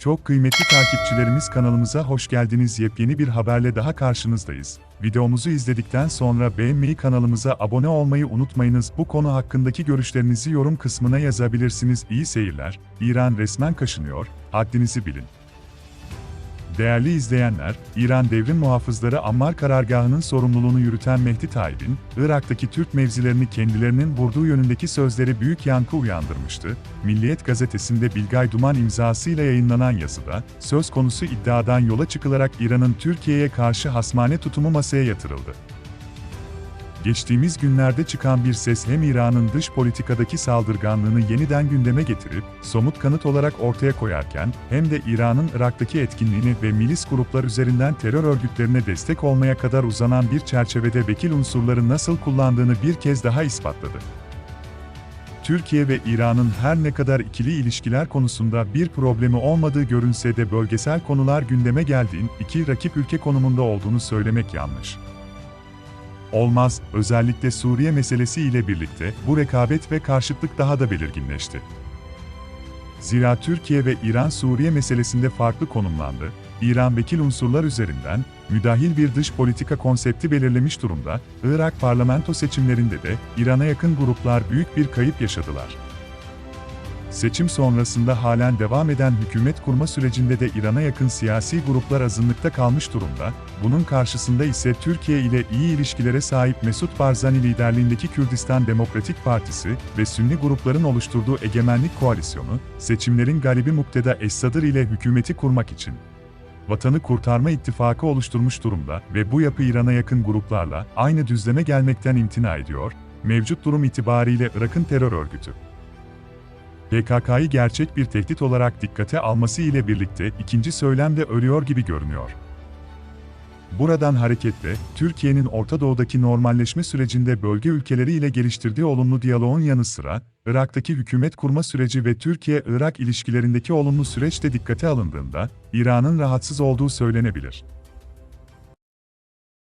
Çok kıymetli takipçilerimiz kanalımıza hoş geldiniz. Yepyeni bir haberle daha karşınızdayız. Videomuzu izledikten sonra beğenmeyi kanalımıza abone olmayı unutmayınız. Bu konu hakkındaki görüşlerinizi yorum kısmına yazabilirsiniz. İyi seyirler. İran resmen kaşınıyor. Haddinizi bilin. Değerli izleyenler, İran Devrim Muhafızları Ammar karargahının sorumluluğunu yürüten Mehdi Tayyip'in, Irak'taki Türk mevzilerini kendilerinin vurduğu yönündeki sözleri büyük yankı uyandırmıştı. Milliyet gazetesinde Bilgay Duman imzasıyla yayınlanan yazıda, söz konusu iddiadan yola çıkılarak İran'ın Türkiye'ye karşı hasmane tutumu masaya yatırıldı. Geçtiğimiz günlerde çıkan bir ses hem İran'ın dış politikadaki saldırganlığını yeniden gündeme getirip, somut kanıt olarak ortaya koyarken, hem de İran'ın Irak'taki etkinliğini ve milis gruplar üzerinden terör örgütlerine destek olmaya kadar uzanan bir çerçevede vekil unsurları nasıl kullandığını bir kez daha ispatladı. Türkiye ve İran'ın her ne kadar ikili ilişkiler konusunda bir problemi olmadığı görünse de bölgesel konular gündeme geldiğin iki rakip ülke konumunda olduğunu söylemek yanlış olmaz, özellikle Suriye meselesi ile birlikte bu rekabet ve karşıtlık daha da belirginleşti. Zira Türkiye ve İran Suriye meselesinde farklı konumlandı, İran vekil unsurlar üzerinden müdahil bir dış politika konsepti belirlemiş durumda, Irak parlamento seçimlerinde de İran'a yakın gruplar büyük bir kayıp yaşadılar. Seçim sonrasında halen devam eden hükümet kurma sürecinde de İran'a yakın siyasi gruplar azınlıkta kalmış durumda, bunun karşısında ise Türkiye ile iyi ilişkilere sahip Mesut Barzani liderliğindeki Kürdistan Demokratik Partisi ve Sünni grupların oluşturduğu egemenlik koalisyonu, seçimlerin galibi Mukteda Es-Sadr ile hükümeti kurmak için Vatanı Kurtarma İttifakı oluşturmuş durumda ve bu yapı İran'a yakın gruplarla aynı düzleme gelmekten imtina ediyor, mevcut durum itibariyle Irak'ın terör örgütü. PKK'yı gerçek bir tehdit olarak dikkate alması ile birlikte ikinci söylem de ölüyor gibi görünüyor. Buradan hareketle, Türkiye'nin Orta Doğu'daki normalleşme sürecinde bölge ülkeleri ile geliştirdiği olumlu diyaloğun yanı sıra, Irak'taki hükümet kurma süreci ve Türkiye-Irak ilişkilerindeki olumlu süreç de dikkate alındığında, İran'ın rahatsız olduğu söylenebilir.